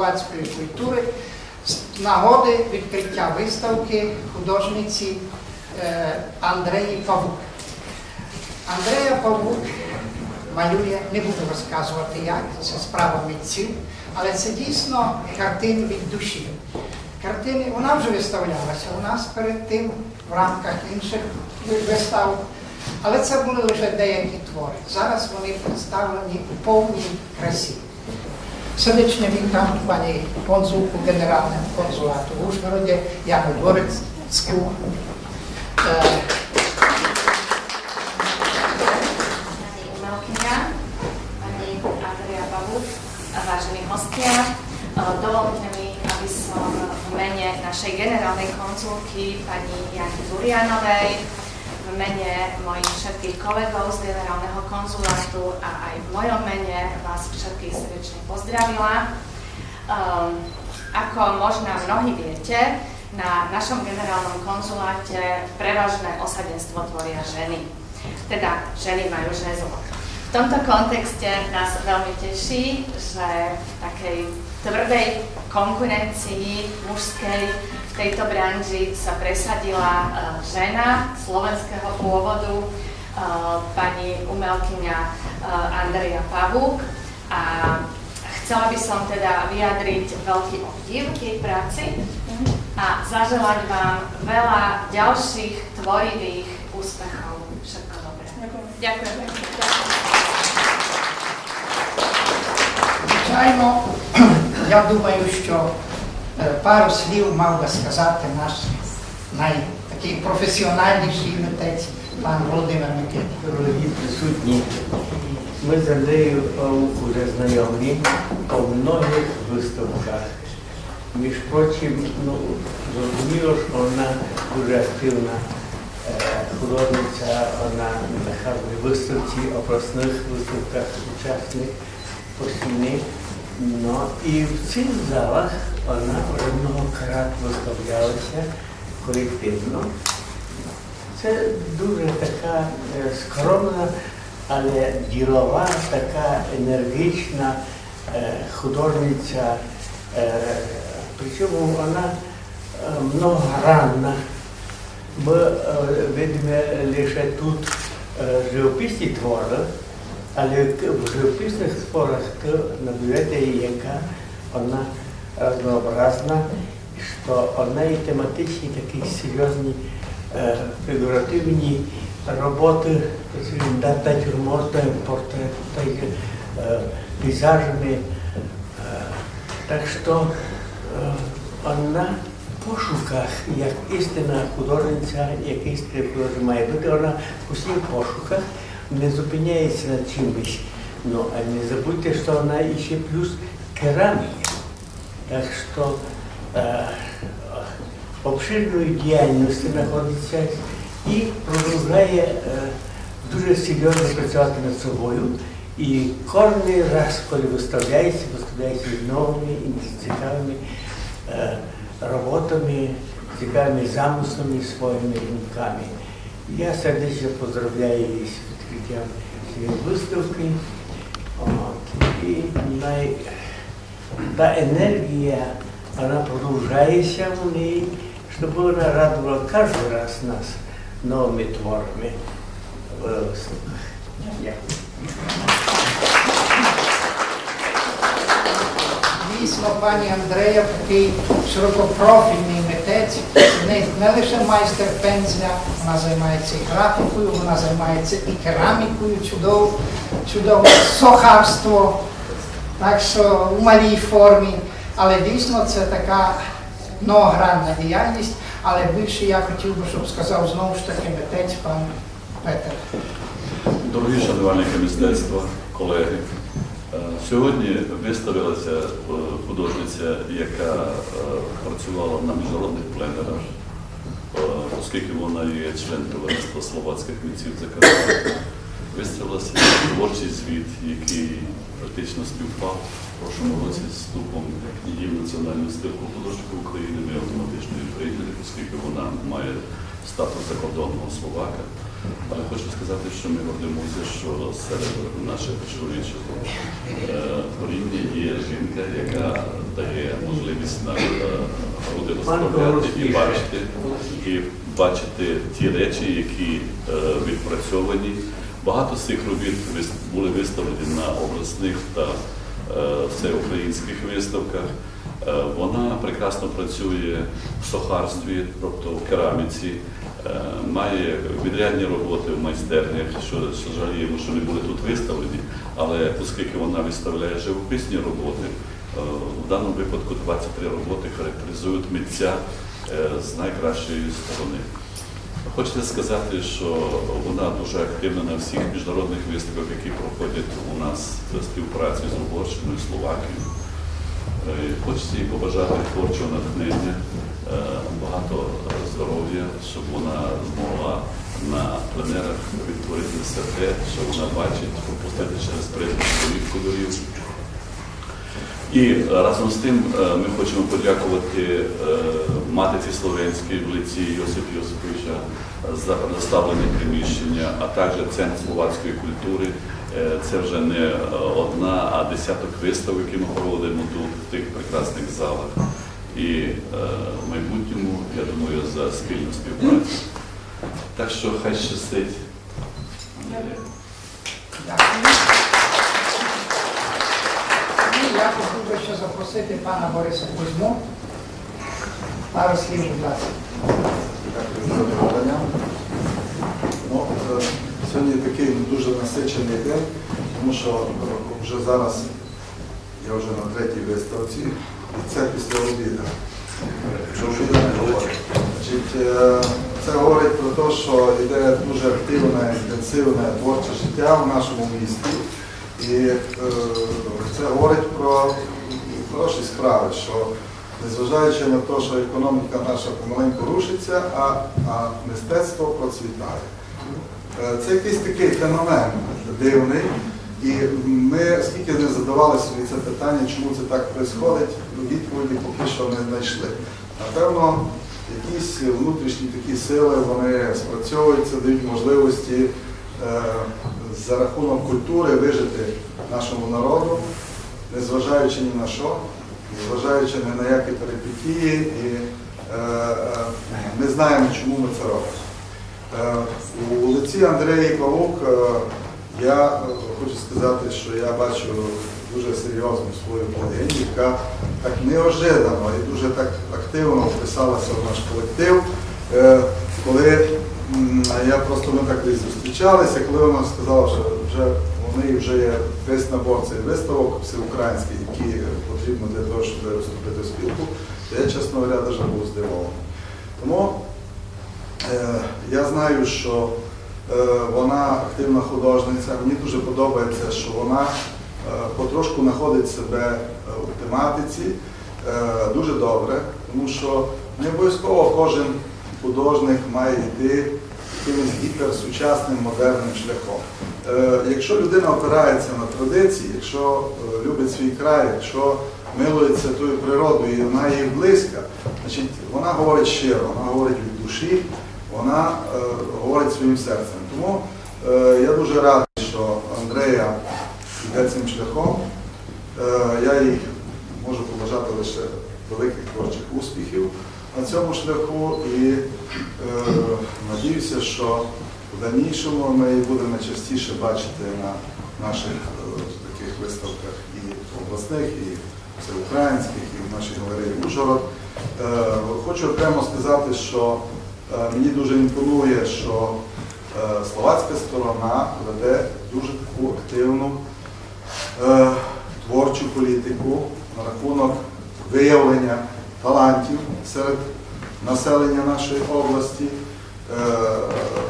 словацької культури з нагоди відкриття виставки художниці е, Андреї Павук. Андрея Павук малює, не буду розказувати як, це справа митців, але це дійсно картини від душі. Картини, вона вже виставлялася у нас перед тим в рамках інших вистав, але це були лише деякі твори. Зараз вони представлені у повній красі. Serdecznie witam Pani konsulku Generalnego Konsulatu w Użgorodzie, Janu Dworecku. E, pani umelkyňa, pani Andrea vážení hostia. Dovolte mi, aby som v mene našej generálnej konzulky pani Jany Zurianovej, v mene mojich všetkých kolegov z generálneho konzulátu a aj v mojom mene vás všetkých srdečne pozdravila. Um, ako možno mnohí viete, na našom generálnom konzuláte prevažné osadenstvo tvoria ženy. Teda ženy majú žezlo. V tomto kontexte nás veľmi teší, že v takej tvrdej konkurencii mužskej tejto branži sa presadila e, žena slovenského pôvodu, e, pani umelkyňa e, Andrea Pavúk. A chcela by som teda vyjadriť veľký obdiv k jej práci a zaželať vám veľa ďalších tvorivých úspechov. Všetko dobré. Ďakujem. Звичайно, я думаю, що е, пару слів мав би сказати наш най, такий професіональніший митець, пан Володимир Микита. Дорогі присутні, ми з Андреєю Павук вже знайомі по многих виставках. Між прочим, ну, зрозуміло, що вона дуже активна е, художниця, вона на виставці, обласних виставках учасник постійний. Ну, і в цих залах вона многокrat виставлялася колективно. Це дуже така е, скромна, але ділова, така енергічна е, художниця. Е, Причому вона многогранна. Ми видимо лише тут живописні твори, але в живописних творах ви наблюдаєте, яка вона разнообразна, що і тематичні такі серйозні е, фігуративні роботи, скажімо, натюрморти, портрети, е, пейзажами. Е, Так що е, вона в пошуках, як істинна художниця, як істинна художниця має бути, вона в усіх пошуках не зупиняється над чимось. Ну, а не забудьте, що вона ще плюс керамія. Так що е, обширною діяльністю знаходиться і продовжує е, дуже серйозно працювати над собою. І кожен раз, коли виставляється, виставляється новими і цікавими е, роботами, цікавими замислами, своїми думками. Я сердечно поздравляю її з відкриттям цієї виставки. От, і най, та енергія, вона продовжується в ній, щоб вона радувала кожен раз нас новими творами в. Дійсно, пані Андрея такий широкопрофільний митець, не, не лише майстер пензля, вона займається і графікою, вона займається і керамікою, чудово, чудове сохарство, так що у малій формі. Але дійсно це така многогранна діяльність, але більше я хотів би, щоб сказав знову ж таки митець пан Петер. Дорогі шанувальники мистецтва, колеги, е, сьогодні виставилася е, художниця, яка е, працювала на міжнародних пленерах, оскільки вона є член товариства словацьких митців Закарпаття. Виставилася творчий звіт, який практично співпав в прошлому році з вступом її в національну стилку художника України. Ми автоматично її прийняли, оскільки вона має статус закордонного словака. Але хочу сказати, що ми гордимося, що серед наших чоловічого е, коріння є жінка, яка дає можливість нам е, груди розправляти і бачити, і бачити ті речі, які е, відпрацьовані. Багато з цих робіт були виставлені на обласних та е, всеукраїнських виставках. Е, Вона прекрасно працює в сохарстві, тобто в кераміці, е, має відрядні роботи в майстернях, що, жаліємо, що не були тут виставлені, але оскільки вона виставляє живописні роботи, в даному випадку 23 роботи характеризують митця з найкращої сторони. Хочеться сказати, що вона дуже активна на всіх міжнародних виставках, які проходять у нас в співпраці з Угорщиною, Словакією. Е, Хочеться їй побажати творчого натхнення, е, багато здоров'я, щоб вона змогла на пленерах відтворити все те, що вона бачить, пропустити через призму своїх кольорів. І разом з тим е, ми хочемо подякувати матиці Словенській в лиці Йосип Йосиповича за предоставлені приміщення, а також Центр словацької культури. Е, Це вже не е, одна, а десяток виставок, які ми проводимо тут, в тих прекрасних залах. І е, в майбутньому, я думаю, за спільну співпрацю. Так що хай щастить. Я хотів би ще запросити пана Бориса Кузьму. Пару слів, будь ласка. Дякую за. Ну, е, сьогодні такий дуже насичений день, тому що е, вже зараз я вже на третій виставці, і це після обіду. Е, Це говорить про те, що йде дуже активне, інтенсивне творче життя в нашому місті. І це говорить про хороші справи, що незважаючи на те, що економіка наша помаленьку рушиться, а, а мистецтво процвітає. Е, Це якийсь такий феномен дивний. І ми скільки не задавали собі це питання, чому це так відбувається, відповіді поки що не знайшли. Напевно, якісь внутрішні такі сили вони спрацьовуються, дають можливості е, за рахунок культури вижити нашому народу, незважаючи ні на що, незважаючи ні на які перипетії, і е, е, ми знаємо, чому ми це робимо. Е, У лиці Андреї Павук я хочу сказати, що я бачу дуже серйозну свою колегу, яка так неожиданно і дуже так активно вписалася в наш колектив. Коли я просто ми так десь зустрічалися, коли вона сказала, що вже вони вже є весь набор цих виставок всеукраїнських, які потрібно для того, щоб вступити в спілку, я, чесно говоря, навіть був здивований. Тому Е, Я знаю, що е, вона активна художниця. Мені дуже подобається, що вона е, потрошку знаходить себе е, у тематиці Е, дуже добре, тому що не обов'язково кожен художник має йти якимось гіперсучасним модерним шляхом. Е, Якщо людина опирається на традиції, якщо е, любить свій край, якщо милується тою природою і вона їй близька, значить вона говорить щиро, вона говорить від душі, вона е, говорить своїм серцем. Тому я дуже радий, що Андрея йде цим шляхом. Я їй можу побажати лише великих творчих успіхів на цьому шляху і е, надіюся, що в дальнішому ми її будемо частіше бачити на наших е, таких виставках і обласних, і всеукраїнських, і в нашій галереї Ужгород. Е, Хочу окремо сказати, що е, мені дуже імпонує, що е, словацька сторона веде дуже таку активну е, творчу політику на рахунок виявлення талантів серед населення нашої області. Е,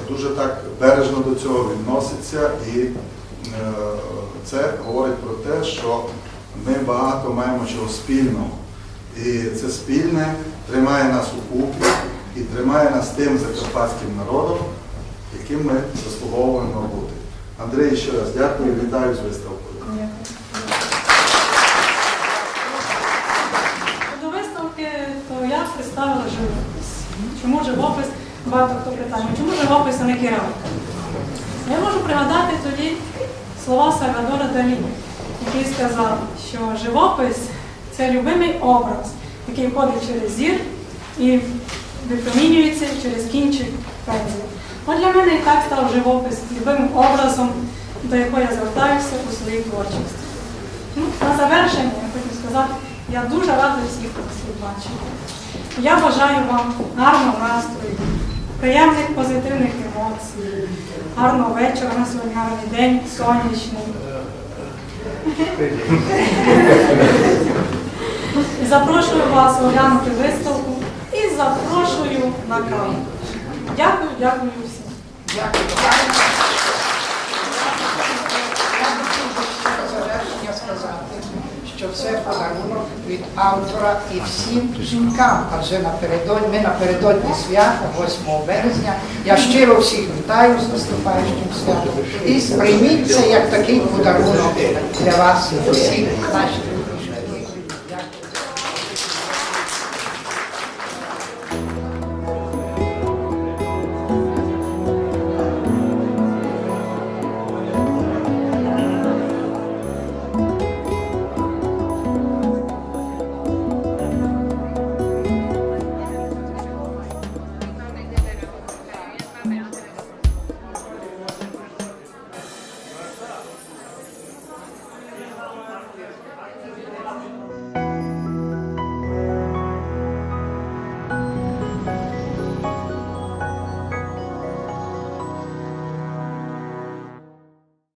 Дуже так бережно до цього відноситься і е, це говорить про те, що ми багато маємо чого спільного. І це спільне тримає нас у купі і тримає нас тим закарпатським народом, яким ми заслуговуємо бути. Андрій, ще раз дякую, вітаю з виставкою. До виставки то я представила живопис. Чому живопис? Багато хто питає, чому живопис, а не кераміка? пригадати тоді слова Сальвадора Далі, який сказав, що живопис це любимий образ, який входить через зір і випромінюється через кінчик пензля. От для мене і так став живопис любимим образом, до якого я звертаюся у своїй творчості. Ну, на завершення я хочу сказати, я дуже рада всіх вас бачити. Я бажаю вам гарного настрою, приємних позитивних емоцій, гарного вечора на сьогодні, гарний день, сонячний. Запрошую вас оглянути виставку і запрошую на каву. Дякую, дякую всім. Дякую. Я хотів би ще на завершення сказати, що це подарунок від автора і всім жінкам, адже напередодні, ми напередодні свята, 8 березня. Я щиро всіх вітаю з наступаючим святом і сприйміть це як такий подарунок для вас, усіх наших